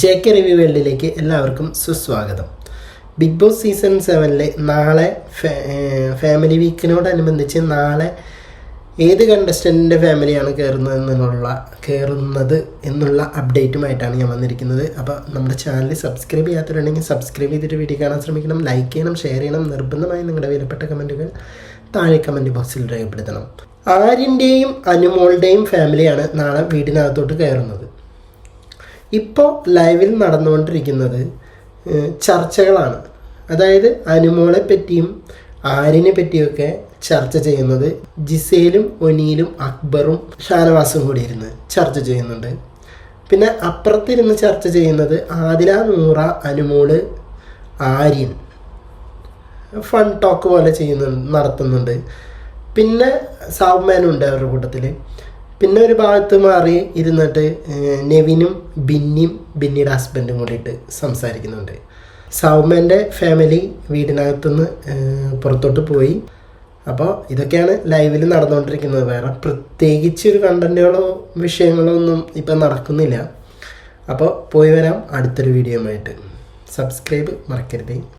J K review വേൾഡിലേക്ക് എല്ലാവർക്കും സുസ്വാഗതം. ബിഗ് ബോസ് സീസൺ സെവനിലെ നാളെ ഫാമിലി വീക്കിനോടനുബന്ധിച്ച് നാളെ ഏത് കണ്ടസ്റ്റന്റിന്റെ ഫാമിലിയാണ് കയറുന്നത് എന്നുള്ള കയറുന്നത് എന്നുള്ള അപ്ഡേറ്റുമായിട്ടാണ് ഞാൻ വന്നിരിക്കുന്നത്. അപ്പോൾ നമ്മുടെ ചാനൽ സബ്സ്ക്രൈബ് ചെയ്യാത്തവരുണ്ടെങ്കിൽ സബ്സ്ക്രൈബ് ചെയ്തിട്ട് വീഡിയോ കാണാൻ ശ്രമിക്കണം. ലൈക്ക് ചെയ്യണം ഷെയർ ചെയ്യണം. നിർബന്ധമായി നിങ്ങളുടെ വിലപ്പെട്ട കമന്റുകൾ താഴെ കമന്റ് ബോക്സിൽ രേഖപ്പെടുത്തണം. ആര്യന്റെയും അനുമോളുടെയും ഫാമിലിയാണ് നാളെ വീടിനകത്തോട്ട് കയറുന്നത്. ഇപ്പോൾ ലൈവിൽ നടന്നുകൊണ്ടിരിക്കുന്നത് ചർച്ചകളാണ്. അതായത് അനുമോളെ പറ്റിയും ആരിനെ പറ്റിയൊക്കെ ചർച്ച ചെയ്യുന്നത് ജിസേലും ഒനിയിലും അക്ബറും ഷാനവാസും കൂടി ഇരുന്ന് ചർച്ച ചെയ്യുന്നുണ്ട്. പിന്നെ അപ്പുറത്തിരുന്ന് ചർച്ച ചെയ്യുന്നത് ആദില നൂറ അനുമോൾ ആര്യൻ. ഫൺ ടോക്ക് പോലെ ചെയ്യുന്നുണ്ട് നടത്തുന്നുണ്ട്. പിന്നെ സാബ്മാനും ഉണ്ട് അവരുടെ കൂട്ടത്തിൽ പിന്നെ ഒരു ഭാഗത്ത് മാറി ഇരുന്നിട്ട് നെവിനും ബിന്നിയും ബിന്നിയുടെ ഹസ്ബൻഡും കൂടിയിട്ട് സംസാരിക്കുന്നുണ്ട്. സൗമ്യന്റെ ഫാമിലി വീടിനകത്തുനിന്ന് പുറത്തോട്ട് പോയി. അപ്പോൾ ഇതൊക്കെയാണ് ലൈവിൽ നടന്നുകൊണ്ടിരിക്കുന്നത്. വേറെ പ്രത്യേകിച്ച് ഒരു കണ്ടന്റുകളോ വിഷയങ്ങളോ ഒന്നും ഇപ്പം നടക്കുന്നില്ല. അപ്പോൾ പോയി വരാം അടുത്തൊരു വീഡിയോ ആയിട്ട്. സബ്സ്ക്രൈബ് മറക്കരുത്.